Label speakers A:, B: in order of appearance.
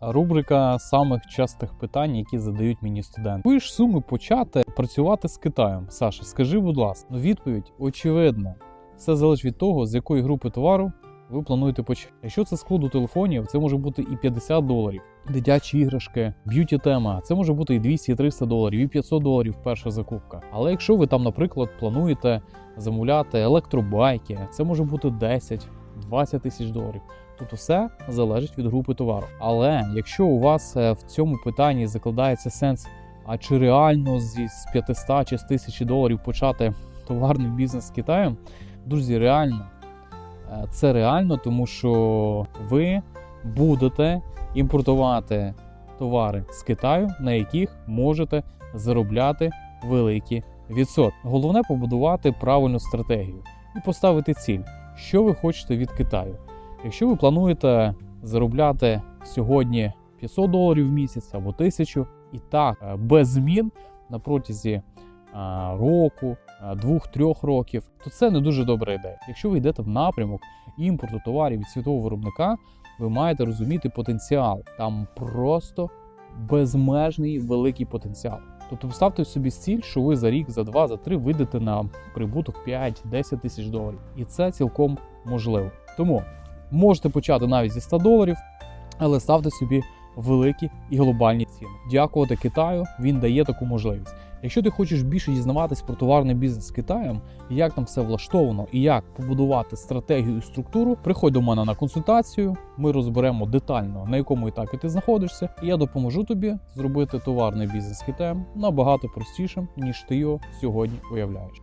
A: Рубрика самих частих питань, які задають мені студенти. Ви ж суми почати працювати з Китаєм. Саша, скажи, будь ласка, ну відповідь очевидна. Все залежить від того, з якої групи товару ви плануєте почати. Якщо це складу телефонів, це може бути і 50 доларів. Дитячі іграшки, б'юті тема, це може бути і 200, і 300 доларів, і 500 доларів перша закупка. Але якщо ви там, наприклад, плануєте замовляти електробайки, це може бути 10, 20 тисяч доларів. Тобто все залежить від групи товару. Але якщо у вас е, в цьому питанні закладається сенс, а чи реально зі з 500 чи з 1000 доларів почати товарний бізнес з Китаєм, друзі, реально Е, це реально, тому що ви будете імпортувати товари з Китаю, на яких можете заробляти великі відсотки. Головне побудувати правильну стратегію і поставити ціль, що ви хочете від Китаю. Якщо ви плануєте заробляти сьогодні 500 доларів в місяць або 1000, і так е, без змін на протязі року, а, двох-трьох років, то це не дуже добра ідея. Якщо ви йдете в напрямок імпорту товарів від світового виробника, ви маєте розуміти потенціал. Там просто безмежний великий потенціал. Тобто поставте собі ціль, що ви за рік, за два, за три вийдете на прибуток 5-10 тисяч доларів. І це цілком можливо. Тому можете почати навіть зі 100 доларів, але ставте собі великі і глобальні ціни. Дякувати Китаю, він дає таку можливість. Якщо ти хочеш більше дізнаватись про товарний бізнес з Китаєм, як там все влаштовано і як побудувати стратегію і структуру, приходь до мене на консультацію. Ми розберемо детально на якому етапі ти знаходишся, і я допоможу тобі зробити товарний бізнес з Китаєм набагато простішим, ніж ти його сьогодні уявляєш.